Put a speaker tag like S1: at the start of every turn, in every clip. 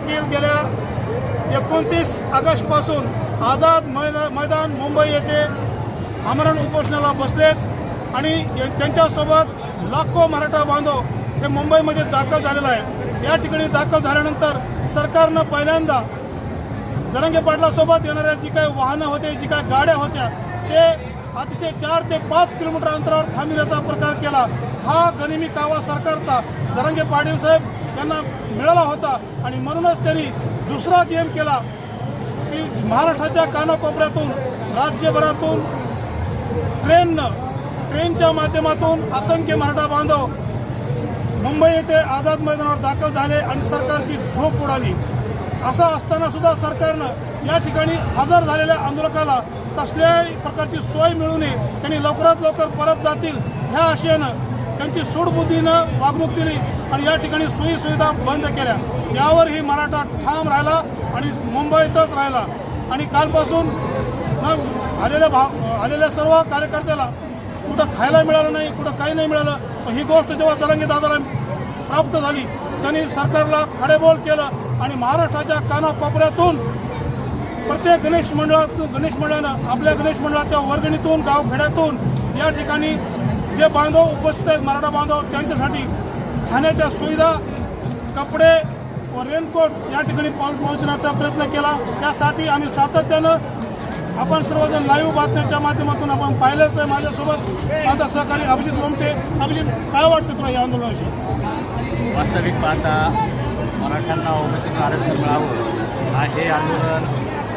S1: पाटील गेल्या एकोणतीस ऑगस्टपासून आझाद मैदा मैदान मुंबई येथे आमरण उपोषणाला बसलेत आणि त्यांच्यासोबत लाखो मराठा बांधव हे मुंबईमध्ये दाखल झालेलं आहे या ठिकाणी दाखल झाल्यानंतर सरकारनं पहिल्यांदा जरंगे पाटलासोबत येणाऱ्या जी काही वाहनं होते जी काही गाड्या होत्या ते अतिशय चार ते पाच किलोमीटर अंतरावर थांबविण्याचा प्रकार केला. हा गनिमी कावा सरकारचा जरंगे पाटील साहेब त्यांना मिळाला होता आणि म्हणूनच त्यांनी दुसरा गेम केला. की महाराष्ट्राच्या कानाकोपऱ्यातून राज्यभरातून ट्रेननं ट्रेनच्या माध्यमातून असंख्य मराठा बांधव मुंबई येथे आझाद मैदानावर दाखल झाले आणि सरकारची झोप उडाली. असं असताना सुद्धा सरकारनं या ठिकाणी हजर झालेल्या आंदोलकाला कसल्याही प्रकारची सोय मिळू नये. त्यांनी लवकरात लवकर परत जातील. ह्या आशयानं त्यांची सूडबुद्धीनं वागणूक दिली. आणि या ठिकाणी सोयी सुविधा बंद केल्या. यावरही मराठा ठाम राहिला आणि मुंबईतच राहिला. आणि कालपासून आलेल्या भाव आलेल्या सर्व कार्यकर्त्याला कुठं खायला मिळालं नाही कुठं काही नाही मिळालं पण ही गोष्ट जेव्हा तरंगी दादाला प्राप्त झाली त्यांनी सरकारला खडेबोल केलं आणि महाराष्ट्राच्या कानाकोपऱ्यातून प्रत्येक गणेश मंडळातून गणेश मंडळानं आपल्या गणेश मंडळाच्या वर्गणीतून गावखेड्यातून या ठिकाणी जे बांधव उपस्थित आहेत मराठा बांधव त्यांच्यासाठी खाण्याच्या सुविधा कपडे व रेनकोट या ठिकाणी पोहोचण्याचा प्रयत्न केला. त्यासाठी आम्ही सातत्यानं आपण सर्वजण लाईव्ह बातम्याच्या माध्यमातून आपण पाहिलंच आहे माझ्यासोबत. माझा सहकारी अभिजित लोमटे. अभिजित काय वाटतं तुला या आंदोलनाविषयी?
S2: वास्तविक पाहता मराठ्यांना ओबीसीचं आरक्षण मिळावं हे आंदोलन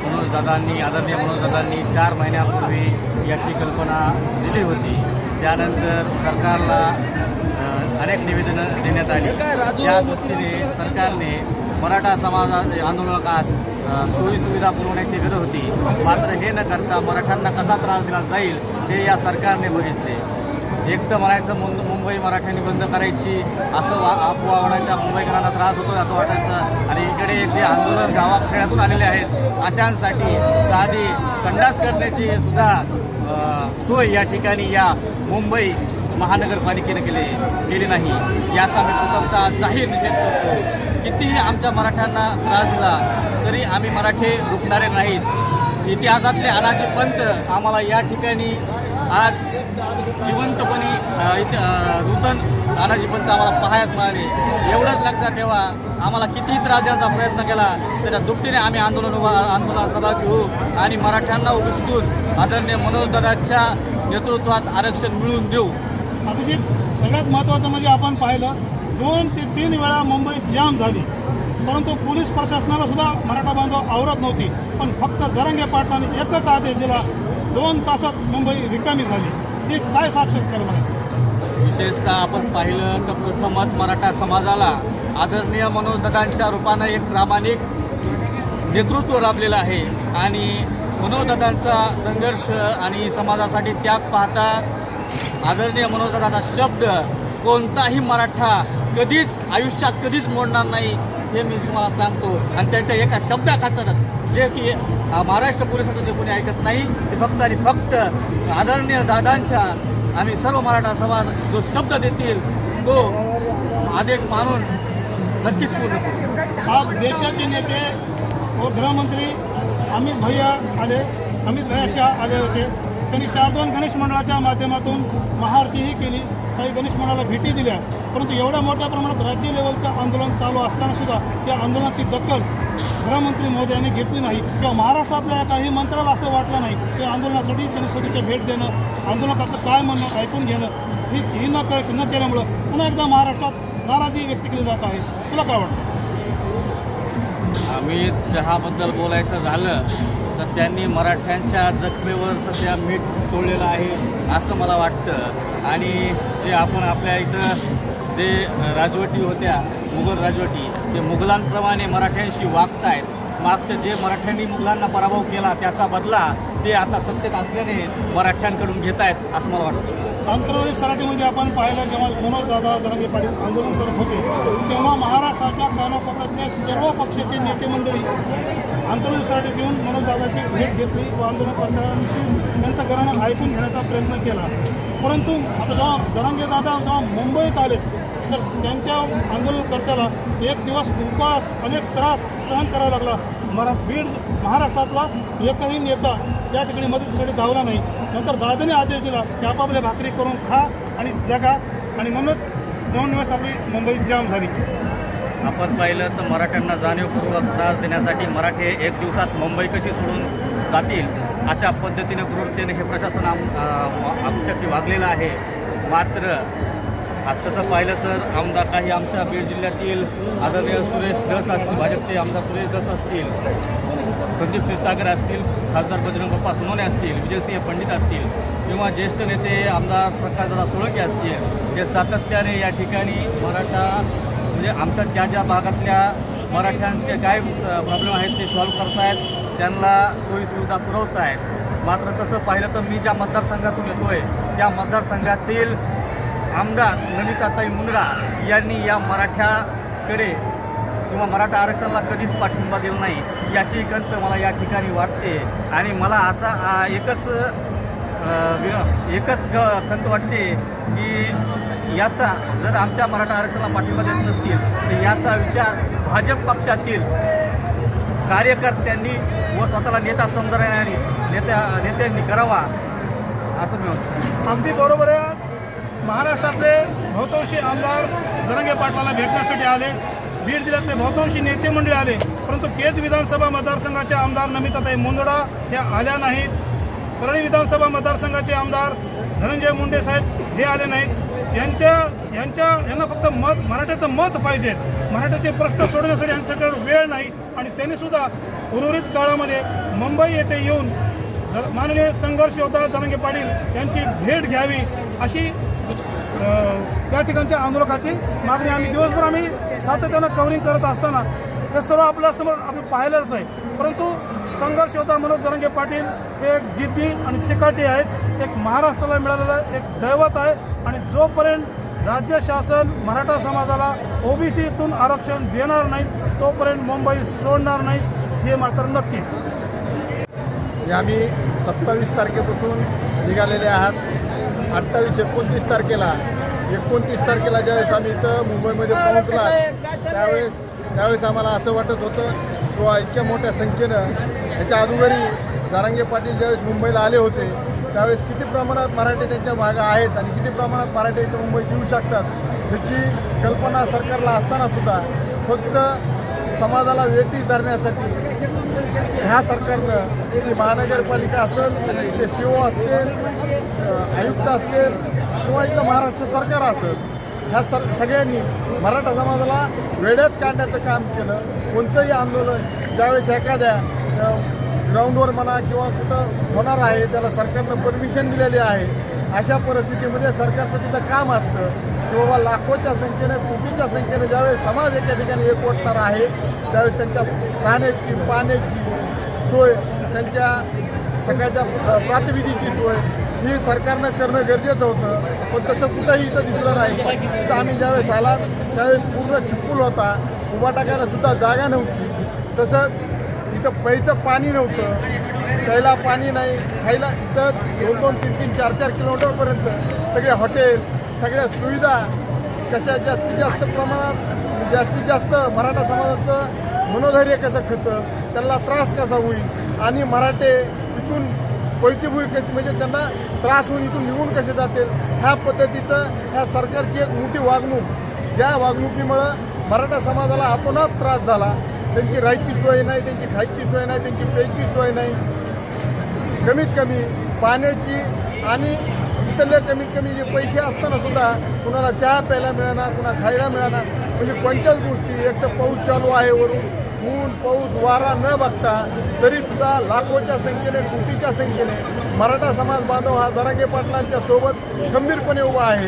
S2: मनोजदादांनी आदरणीय मनोजदादांनी चार महिन्यापूर्वी याची कल्पना दिली होती. त्यानंतर सरकारला अनेक निवेदनं देण्यात आली. त्या दृष्टीने सरकारने मराठा समाजा आंदोलकास सोयीसुविधा पुरवण्याची गरज होती. मात्र हे न करता मराठ्यांना कसा त्रास दिला जाईल हे या सरकारने बघितले. एक तर म्हणायचं मुं मुंबई मराठ्यांनी बंद करायची असं वा अफवा वाढायचा मुंबईकरांना त्रास होतो असं वाटायचं. आणि इकडे जे आंदोलन गावाखेड्यातून आलेले आहेत अशांसाठी साधी संडास करण्याची सुद्धा सोय या ठिकाणी या मुंबई महानगरपालिकेने केले केले नाही. याचा मी प्रथमतः जाहीर निषेध करतो. कितीही आमच्या मराठ्यांना त्रास दिला तरी आम्ही मराठे रुकणारे नाहीत. इतिहासातले अनाजी पंत आम्हाला या ठिकाणी आज जिवंतपणे इथे नूतन पंत आम्हाला पाहायच मिळाले. एवढंच लक्षात ठेवा आम्हाला कितीही त्रास देण्याचा प्रयत्न केला त्याच्या दुपटीने आम्ही आंदोलन उभा आंदोलन सभा होऊ आणि मराठ्यांना उपस्थित आदरणीय मनोजदादाच्या नेतृत्वात आरक्षण मिळवून देऊ.
S1: अभिजित सगळ्यात महत्त्वाचं म्हणजे आपण पाहिलं दोन ते तीन वेळा मुंबई जाम झाली. परंतु पोलीस प्रशासनाला सुद्धा मराठा बांधव आवरत नव्हती. पण फक्त जरंगे पाटलाने एकच आदेश दिला दोन तासात मुंबई रिकामी झाली. ते काय साक्षात्कार म्हणायचं?
S2: विशेषतः आपण पाहिलं तर प्रथमच मराठा समाजाला आदरणीय मनोजदादांच्या रूपानं एक प्रामाणिक नेतृत्व राबलेलं आहे. आणि मनोजदादांचा संघर्ष आणि समाजासाठी त्याग पाहता आदरणीय मनोजदादाचा शब्द कोणताही मराठा कधीच आयुष्यात कधीच मोडणार नाही हे मी तुम्हाला सांगतो. आणि त्यांच्या एका शब्दाखातर जे की महाराष्ट्र पोलिसाचं जे कोणी ऐकत नाही ते फक्त आणि फक्त आदरणीय दादांच्या आम्ही सर्व मराठा समाज जो शब्द देतील तो आदेश मानून नक्कीच पूर्ण
S1: आज देशाचे नेते व गृहमंत्री अमित भैया आले अमित भैया शाह आले होते. त्यांनी चार दोन गणेश मंडळाच्या माध्यमातून महाआरतीही केली. काही गणेश मंडळाला भेटी दिल्या. परंतु एवढ्या मोठ्या प्रमाणात राज्य लेवलचं आंदोलन चालू असताना सुद्धा या आंदोलनाची दखल गृहमंत्री महोदयांनी घेतली नाही किंवा महाराष्ट्रातल्या काही मंत्र्याला असं वाटलं नाही की आंदोलनासाठी त्यांनी स्वतःच्या भेट देणं आंदोलकाचं काय म्हणणं ऐकून घेणं ही ही न कर न केल्यामुळं पुन्हा एकदा महाराष्ट्रात नाराजी व्यक्त केली जात आहे. तुला काय वाटतं?
S2: अमित शहाबद्दल बोलायचं झालं तर त्यांनी मराठ्यांच्या जखमेवर सध्या मीठ तोडलेलं आहे असं मला वाटतं. आणि जे आपण आपल्या इथं जे राजवटी होत्या मुघल राजवटी ते मुघलांप्रमाणे मराठ्यांशी वागतायत. मागचं जे मराठ्यांनी मुघलांना पराभव केला त्याचा बदला ते आता सत्तेत असल्याने मराठ्यांकडून घेत आहेत असं मला वाटतं.
S1: अंतराळी सराटीमध्ये आपण पाहिलं जेव्हा मनोज दादा जरांगे पाटील आंदोलन करत होते तेव्हा महाराष्ट्राच्या कानाकोपऱ्यातल्या सर्व पक्षाचे नेते मंडळी अंतराळी सराटीत येऊन मनोज दादाची भेट घेतली व आंदोलनकर्त्यांची त्यांचं घराणं ऐकून घेण्याचा प्रयत्न केला. परंतु आता जेव्हा जरांगे दादा जेव्हा मुंबईत आले तर त्यांच्या आंदोलनकर्त्याला एक दिवस उपवास अनेक त्रास सहन करावा लागला. मरा बीड महाराष्ट्रातला एकही नेता या ठिकाणी मदतीसाठी धावला नाही. नंतर दादाने आदेश दिला की आपापल्या भाकरी करून खा आणि जगा. आणि म्हणूनच दोन दिवस आपली मुंबई जाम झाली.
S2: आपण पाहिलं तर मराठ्यांना जाणीवपूर्वक त्रास देण्यासाठी मराठे एक दिवसात मुंबई कशी सोडून जातील अशा पद्धतीने क्रूरतेने हे प्रशासन आम आमच्याशी वागलेलं आहे. मात्र आज तसं पाहिलं तर आमदार काही आमच्या बीड जिल्ह्यातील आदरणीय सुरेश दस असतील भाजपचे आमदार सुरेश दस असतील संदीप क्षीरसागर असतील खासदार बजरंग बाप्पा सोनोने असतील विजयसिंह पंडित असतील किंवा ज्येष्ठ नेते आमदार प्रकाशदादा सोळंके असतील जे सातत्याने या ठिकाणी मराठा म्हणजे आमच्या ज्या ज्या भागातल्या मराठ्यांचे काय प्रॉब्लेम आहेत ते सॉल्व्ह करतायत त्यांना सोयीसुविधा पुरवत आहेत मात्र तसं पाहिलं तर मी ज्या मतदारसंघातून येतो आहे त्या मतदारसंघातील आमदार नमिताताई मुंद्रा यांनी या मराठ्याकडे किंवा मराठा आरक्षणाला कधीच पाठिंबा दिला नाही याची गंत मला या ठिकाणी वाटते. आणि मला असा एकच वि- एकच ग खंत वाटते की याचा जर आमच्या मराठा आरक्षणाला पाठिंबा देत नसतील तर याचा विचार भाजप पक्षातील कार्यकर्त्यांनी व स्वतःला नेता समजणाऱ्यांनी नेत्या नेत्यांनी करावा असं मी म्हणतो.
S1: अगदी बरोबर आहे. महाराष्ट्रातले बहुतांशी आमदार जरंगे पाटलाला भेटण्यासाठी आले. बीड जिल्ह्यातले बहुतांशी नेते मंडळी आले. परंतु केज विधानसभा मतदारसंघाचे आमदार नमिताताई मुंदडा ह्या आल्या नाहीत. परळी विधानसभा मतदारसंघाचे आमदार धनंजय मुंडे साहेब हे आले नाहीत. यांच्या यांच्या यांना फक्त मत मराठ्याचं मत पाहिजे. मराठ्याचे प्रश्न सोडवण्यासाठी यांच्याकडे वेळ नाही आणि त्यांनी सुद्धा उर्वरित काळामध्ये मुंबई येथे येऊन माननीय संघर्ष योद्धा जरांगे पाटील यांची भेट घ्यावी अशी या ठिकाणच्या आंदोलकाची मागणी आम्ही दिवसभर आम्ही सातत्यानं कव्हरिंग करत असताना हे सर्व आपल्यासमोर आपण पाहिलंच आहे. परंतु संघर्ष होता मनोज जरंगे पाटील हे एक जिद्दी आणि चिकाटी आहेत. एक महाराष्ट्राला मिळालेलं एक दैवत आहे आणि जोपर्यंत राज्य शासन मराठा समाजाला ओबीसीतून आरक्षण देणार नाही तोपर्यंत मुंबई सोडणार नाही हे मात्र नक्कीच.
S3: हे आम्ही सत्तावीस तारखेपासून निघालेले आहात. अठ्ठावीस एकोणतीस तारखेला एकोणतीस तारखेला ज्यावेळेस आम्ही इथं मुंबईमध्ये पोहोचला त्यावेळेस त्यावेळेस आम्हाला असं वाटत होतं किंवा इतक्या मोठ्या संख्येनं ह्याच्या अगोदरी जारांगे पाटील ज्यावेळेस मुंबईला आले होते त्यावेळेस किती प्रमाणात मराठे त्यांच्या मागं आहेत आणि किती प्रमाणात मराठे इथं मुंबईत येऊ शकतात? त्याची कल्पना सरकारला असताना सुद्धा फक्त समाजाला वेठी धरण्यासाठी ह्या सरकारनं ती महानगरपालिका असेल ते सी ओ असतील आयुक्त असतील किंवा इथं महाराष्ट्र सरकार असेल ह्या सर सगळ्यांनी मराठा समाजाला वेड्यात काढण्याचं काम केलं. कोणतंही आंदोलन ज्यावेळेस एखाद्या ग्राउंडवर म्हणा किंवा कुठं होणार आहे त्याला सरकारनं परमिशन दिलेली आहे अशा परिस्थितीमध्ये सरकारचं तिथं काम असतं की बाबा लाखोच्या संख्येने कोटीच्या संख्येने ज्यावेळेस समाज एका ठिकाणी एकवटणार आहे त्यावेळेस त्यांच्या राहण्याची पाण्याची सोय त्यांच्या सगळ्याच्या प्रातिविधीची सोय हे सरकारनं करणं गरजेचं होतं. पण तसं कुठंही इथं दिसलं नाही. तर आम्ही ज्यावेळेस आलात त्यावेळेस पूर्ण चिपकूल होता. उभा टाकायला सुद्धा जागा नव्हती. तसंच इथं प्यायचं पाणी नव्हतं. प्यायला पाणी नाही. खायला इथं दोन दोन तीन तीन चार चार किलोमीटरपर्यंत सगळे हॉटेल सगळ्या सुविधा कशा जास्तीत जास्त प्रमाणात जास्तीत जास्त मराठा समाजाचं मनोधैर्य कसं खचं त्यांना त्रास कसा होईल? आणि मराठे इथून पैतीभूई कशी म्हणजे त्यांना त्रास होऊन इथून निघून कसे जातील? ह्या पद्धतीचं ह्या सरकारची एक मोठी वागणूक. ज्या वागणुकीमुळं मराठा समाजाला आतोनात त्रास झाला. त्यांची राहायची सोय नाही त्यांची खायची सोय नाही त्यांची प्यायची सोय नाही. कमीत कमी पाण्याची आणि इथले कमीत कमी जे पैसे असताना सुद्धा कुणाला चहा प्यायला मिळणार कुणा खायला मिळणार म्हणजे कोणत्याच गोष्टी. एक तर पाऊस चालू आहे वरून. ऊन पाऊस वारा न बघता तरी सुद्धा लाखोच्या संख्येने कोटीच्या संख्येने मराठा समाज बांधव हा जरांगे पाटलांच्या सोबत गंभीरपणे उभा आहे.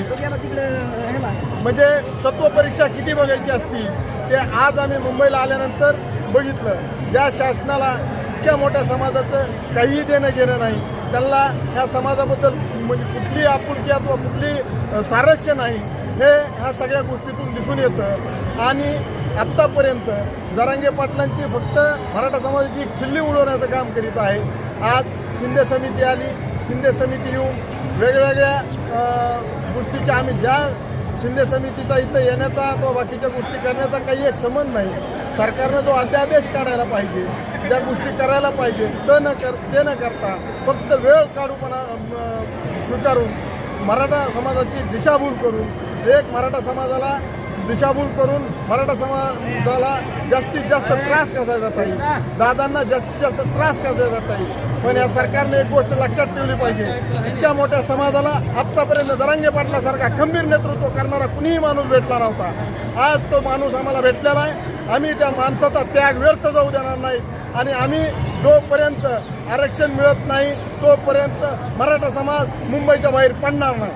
S3: म्हणजे सत्व परीक्षा किती बघायची असती ते आज आम्ही मुंबईला आल्यानंतर बघितलं. ज्या शासनाला इतक्या मोठ्या समाजाचं काहीही देणं घेणं नाही त्यांना ह्या समाजाबद्दल म्हणजे कुठली आपुलकी अथवा कुठली सारस्य नाही हे ह्या सगळ्या गोष्टीतून दिसून येतं. आणि आत्तापर्यंत जरांगे पाटलांची फक्त मराठा समाजाची खिल्ली उडवण्याचं काम करीत आहे. आज शिंदे समिती आली शिंदे समिती येऊन वेगवेगळ्या गोष्टीच्या आम्ही ज्या शिंदे समितीचा इथं येण्याचा किंवा बाकीच्या गोष्टी करण्याचा काही एक संबंध नाही. सरकारनं जो अध्यादेश काढायला पाहिजे. ज्या गोष्टी करायला पाहिजे ते न कर ते न करता फक्त वेळ काढूपणा स्वीकारून मराठा समाजाची दिशाभूल करून एक मराठा समाजाला दिशाभूल करून मराठा समाजाला जास्तीत जास्त त्रास कसा जाता येईल? दादांना जास्तीत जास्त त्रास कसा जाता येईल? पण या सरकारने एक गोष्ट लक्षात ठेवली पाहिजे. इतक्या मोठ्या समाजाला आत्तापर्यंत दरांगे पाटलासारखा खंबीर नेतृत्व करणारा कुणीही माणूस भेटला नव्हता. आज तो माणूस आम्हाला भेटलेला आहे. आम्ही त्या माणसाचा त्याग व्यर्थ जाऊ देणार नाही. आणि आम्ही जोपर्यंत आरक्षण मिळत नाही तोपर्यंत मराठा समाज मुंबईच्या बाहेर पडणार नाही.